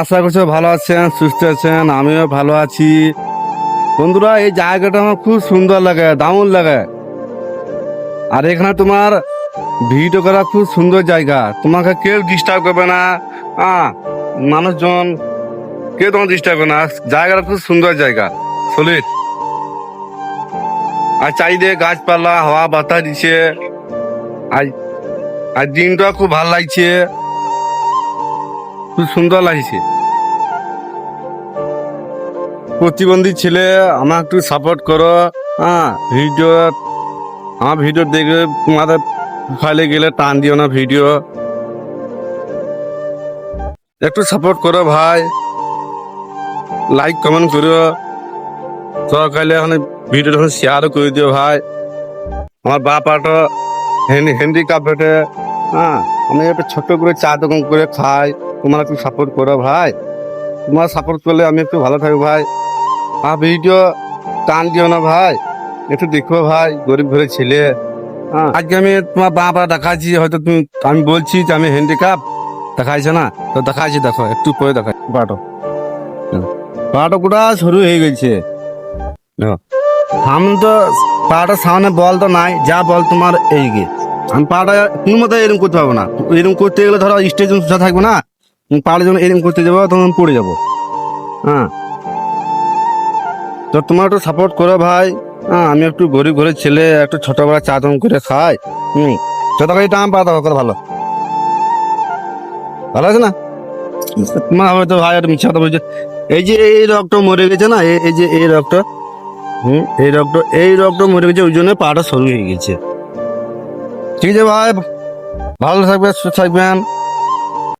আশা করছি ভালো আছেন, সুস্থ আছেন, আমিও ভালো আছি। বন্ধুরা, এই জায়গাটা আমার খুব সুন্দর লাগে দামুন লাগে। আর এখানে তোমার ভিডিও করা খুব সুন্দর জায়গা। তোমাকে কেউ ডিস্টার্ব করবে না। হ্যাঁ মানুষজন কেউ তোমার ডিস্টার্ব করবে না। জায়গাটা খুব সুন্দর জায়গা। সলিড। আর চারিদিকে গাছপালা, হাওয়া বাতাস দিচ্ছে। আর আর দিনটা খুব ভালো লাগছে। খুব সুন্দর লাগছে। প্রতিবন্ধী ছেলে আমার একটু সাপোর্ট করো। হ্যাঁ ভিডিও আমার ভিডিও দেখে তোমাদের ফাইলে গেলে টান দিও না ভিডিও একটু সাপোর্ট করো ভাই। লাইক কমেন্ট করো সকালে এখন ভিডিও যখন শেয়ারও করে দিও ভাই। আমার বাপ আটো হ্যান্ডিক্যাপ হেঁটে হ্যাঁ আমি একটা ছোট করে চা দোকান করে খাই। তোমরা একটু সাপোর্ট করো ভাই। তোমার সাপোর্ট করলে আমি একটু ভালো থাকব ভাই। আর ভিডিও টান দিও না ভাই। একটু দেখো ভাই গরিব ঘরের ছেলে। হ্যাঁ। আজকে আমি তোমার বাপ দেখাচ্ছি হয়তো তুমি আমি বলছি যে আমি হ্যান্ডিক্যাপ দেখাইছে না? তো দেখাচ্ছি দেখো একটু পরে দেখাই। পাটো পাটো গোটা শুরু হয়ে গেছে। দেখো সামনে তো পাটার সামনে বল তো নাই যা বল তোমার এই গে। আমি পাটা কোনো মতো এরকম করতে পারব না। এরকম করতে গেলে ধরো স্টেজ থাকবে না? পাটা যখন এরকম করতে যাব, তখন পড়ে যাব। হ্যাঁ। তো তোমার একটু সাপোর্ট করো ভাই। হ্যাঁ আমি একটু গরিব ঘরের ছেলে, একটু ছোটবেলা চা দম করে খাই। হুম। যত করে টান পাতা কত ভালো। ভালো আছে না? তোমার হয়তো ভাই, একটা মিছা কথা বলছে। এই যে এই রক্ত মরে গেছে না এই- যে এই রক্ত, হুম, এই রক্ত এই রক্ত মরে গেছে, ওই জন্য পাটা সরু হয়ে গেছে। ঠিক আছে ভাই, ভালো থাকবেন, সুস্থ থাকবেন।